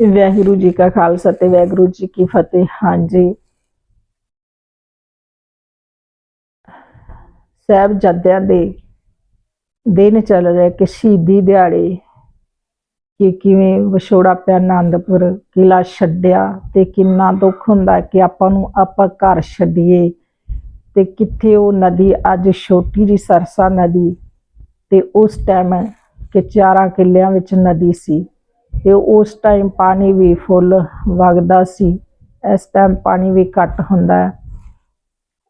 ਵਾਹਿਗੁਰੂ ਜੀ ਕਾ ਖਾਲਸਾ ਤੇ ਵਾਹਿਗੁਰੂ ਜੀ ਕੀ ਫਤਿਹ। ਹਾਂਜੀ। ਸਾਹਿਬਜ਼ਾਦਿਆਂ ਦੇ ਦਿਨ ਚੱਲ ਰਿਹਾ, ਕਿ ਸ਼ਹੀਦੀ ਦਿਹਾੜੇ ਕਿ ਕਿਵੇਂ ਵਿਛੋੜਾ ਪਿਆ ਆਨੰਦਪੁਰ ਕਿਲਾ ਛੱਡਿਆ ਤੇ ਕਿੰਨਾ ਦੁੱਖ ਹੁੰਦਾ ਕਿ ਆਪਾਂ ਨੂੰ ਆਪਾਂ ਘਰ ਛੱਡੀਏ ਤੇ ਕਿੱਥੇ ਉਹ ਨਦੀ, ਅੱਜ ਛੋਟੀ ਜੀ ਸਰਸਾ ਨਦੀ ਤੇ ਉਸ ਟਾਈਮ ਕਿ ਚਾਰਾਂ ਕਿੱਲਿਆਂ ਵਿੱਚ ਨਦੀ ਸੀ। ਤੇ ਉਸ ਟਾਈਮ ਪਾਣੀ ਵੀ ਫੁੱਲ ਵਗਦਾ ਸੀ। ਇਸ ਟਾਈਮ ਪਾਣੀ ਵੀ ਘੱਟ ਹੁੰਦਾ ਹੈ।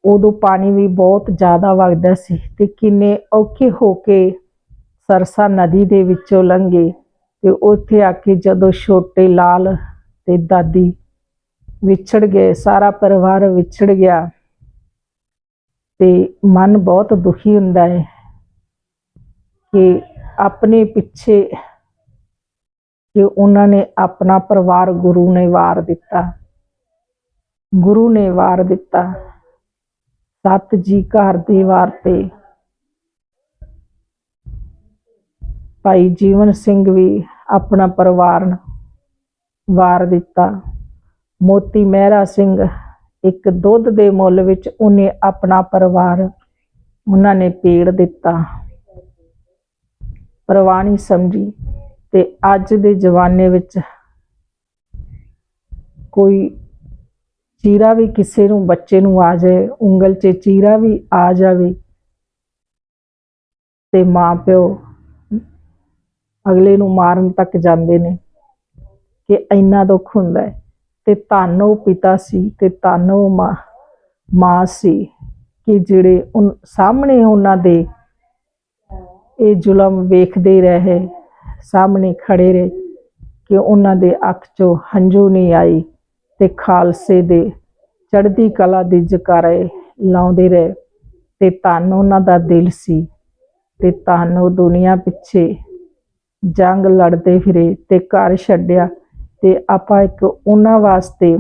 ਉਦੋਂ ਪਾਣੀ ਵੀ ਬਹੁਤ ਜ਼ਿਆਦਾ ਵਗਦਾ ਸੀ ਤੇ ਕਿੰਨੇ ਔਖੇ ਹੋ ਕੇ ਸਰਸਾ ਨਦੀ ਦੇ ਵਿੱਚੋਂ ਲੰਘੇ ਤੇ ਉੱਥੇ ਆ ਕੇ ਜਦੋਂ ਛੋਟੇ ਲਾਲ ਤੇ ਦਾਦੀ ਵਿਛੜ ਗਏ, ਸਾਰਾ ਪਰਿਵਾਰ ਵਿਛੜ ਗਿਆ ਤੇ ਮਨ ਬਹੁਤ ਦੁਖੀ ਹੁੰਦਾ ਹੈ ਕਿ ਆਪਣੇ ਪਿੱਛੇ ਕਿ ਉਹਨਾਂ ਨੇ ਆਪਣਾ ਪਰਿਵਾਰ ਗੁਰੂ ਨੇ ਵਾਰ ਦਿੱਤਾ। ਗੁਰੂ ਨੇ ਵਾਰ ਦਿੱਤਾ। ਸਤ ਜੀ ਘਰ ਦੀ ਵਾਰ ਤੇ। ਭਾਈ ਜੀਵਨ ਸਿੰਘ ਵੀ ਆਪਣਾ ਪਰਿਵਾਰ ਵਾਰ ਦਿੱਤਾ। ਮੋਤੀ ਮਹਿਰਾ ਸਿੰਘ ਇੱਕ ਦੁੱਧ ਦੇ ਮੁੱਲ ਵਿੱਚ ਉਹਨੇ ਆਪਣਾ ਪਰਿਵਾਰ, ਉਹਨਾਂ ਨੇ ਪੇੜ ਦਿੱਤਾ। ਪ੍ਰਵਾਨੀ ਸਮਝੀ। ਤੇ ਅੱਜ ਦੇ ਜ਼ਮਾਨੇ ਵਿੱਚ ਕੋਈ ਚੀਰਾ ਵੀ ਕਿਸੇ ਨੂੰ, ਬੱਚੇ ਨੂੰ ਆ ਜਾਏ, ਉਂਗਲ 'ਚ ਚੀਰਾ ਵੀ ਆ ਜਾਵੇ ਤੇ ਮਾਂ ਪਿਓ ਅਗਲੇ ਨੂੰ ਮਾਰਨ ਤੱਕ ਜਾਂਦੇ ਨੇ ਕਿ ਇੰਨਾ ਦੁੱਖ ਹੁੰਦਾ ਹੈ। ਤੇ ਧੰਨ ਉਹ ਪਿਤਾ ਸੀ ਤੇ ਧੰਨ ਉਹ ਮਾਂ ਮਾਂ ਸੀ ਕਿ ਜਿਹੜੇ ਉਨ, ਸਾਹਮਣੇ ਉਹਨਾਂ ਦੇ ਇਹ ਜ਼ੁਲਮ ਵੇਖਦੇ ਰਹੇ ਸਾਹਮਣੇ ਖੜੇ ਰਹੇ ਕਿ ਉਹਨਾਂ ਦੇ ਅੱਖ 'ਚੋਂ ਹੰਝੂ ਨਹੀਂ ਆਈ ਤੇ ਖਾਲਸੇ ਦੇ ਚੜ੍ਹਦੀ ਕਲਾ ਦੀ ਜਕਾਰੇ ਲਾਉਂਦੇ ਰਹੇ। ਤੇ ਧੰਨ ਉਹਨਾਂ ਦਾ ਦਿਲ ਸੀ ਤੇ ਧੰਨ ਉਹ ਦੁਨੀਆ ਪਿੱਛੇ ਜੰਗ ਲੜਦੇ ਫਿਰੇ ਤੇ ਘਰ ਛੱਡਿਆ ਤੇ ਆਪਾਂ ਇੱਕ ਉਹਨਾਂ ਵਾਸਤੇ